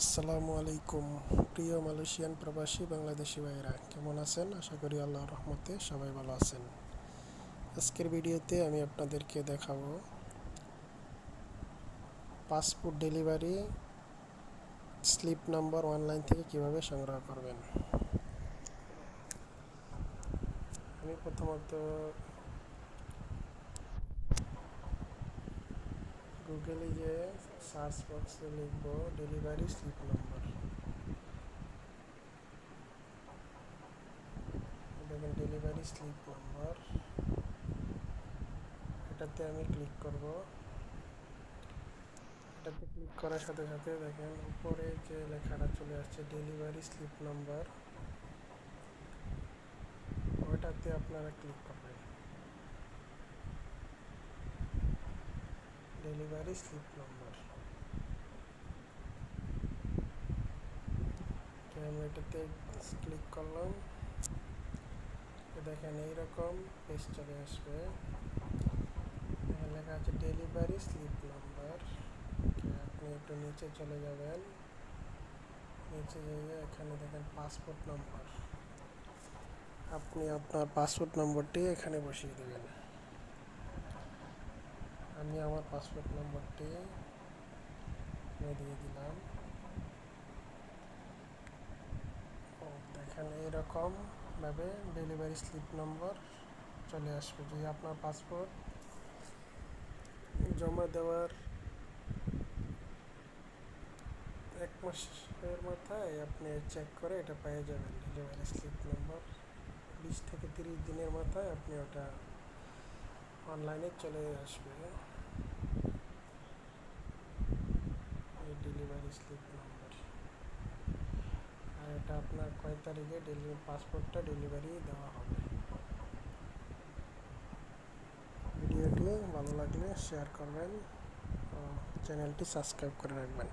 আসসালামু আলাইকুম। প্রিয় মালয়েশিয়ান প্রবাসী, বাংলাদেশি ভাইরা কেমন আছেন? আশা করি আল্লাহর রহমতে সবাই ভালো আছেন। আজকের ভিডিওতে আমি আপনাদেরকে দেখাবো passport delivery, slip number online থেকে কীভাবে সংগ্রহ করবেন। আমি প্রথমত গুগলে গিয়ে সার্চ বক্সে লিখব ডেলিভারি স্লিপ নাম্বার। দেখেন ডেলিভারি স্লিপ নাম্বার। এটাতে আমি ক্লিক করব। এটাতে ক্লিক করার সাথে সাথে দেখেন উপরে যে লেখাটা চলে আসছে ডেলিভারি স্লিপ নাম্বার ওইটাতে আপনারা ক্লিক করবেন। Delivery slip number. আমি এটাতে ক্লিক করলাম। দেখেন এইরকম পেজ চলে আসবে লেখা আছে ডেলিভারি স্লিপ নাম্বার। আপনি একটু নিচে চলে যাবেন। নিচে গিয়ে এখানে দেখেন পাসপোর্ট নাম্বার আপনি আপনার পাসপোর্ট নম্বরটি এখানে বসিয়ে দেবেন। আমি আমার পাসপোর্ট নম্বরটি দিয়ে দিলাম। দেখেন এইরকম ভাবে ডেলিভারি স্লিপ নম্বর চলে আসবে। যদি আপনার পাসপোর্ট জমা দেওয়ার এক মাসের মাথায় আপনি চেক করে এটা পেয়ে যাবেন। ডেলিভারি স্লিপ নম্বর বিশ থেকে তিরিশ দিনের মাথায় আপনি ওটা অনলাইনে চলে আসবে এই ডেলিভারি স্লিপ নাম্বার আর এটা আপনার কয় তারিখে ডেলিভারি পাসপোর্টটা ডেলিভারি দেওয়া হবে। ভিডিওটি ভালো লাগলে শেয়ার করবেন চ্যানেলটি সাবস্ক্রাইব করে রাখবেন।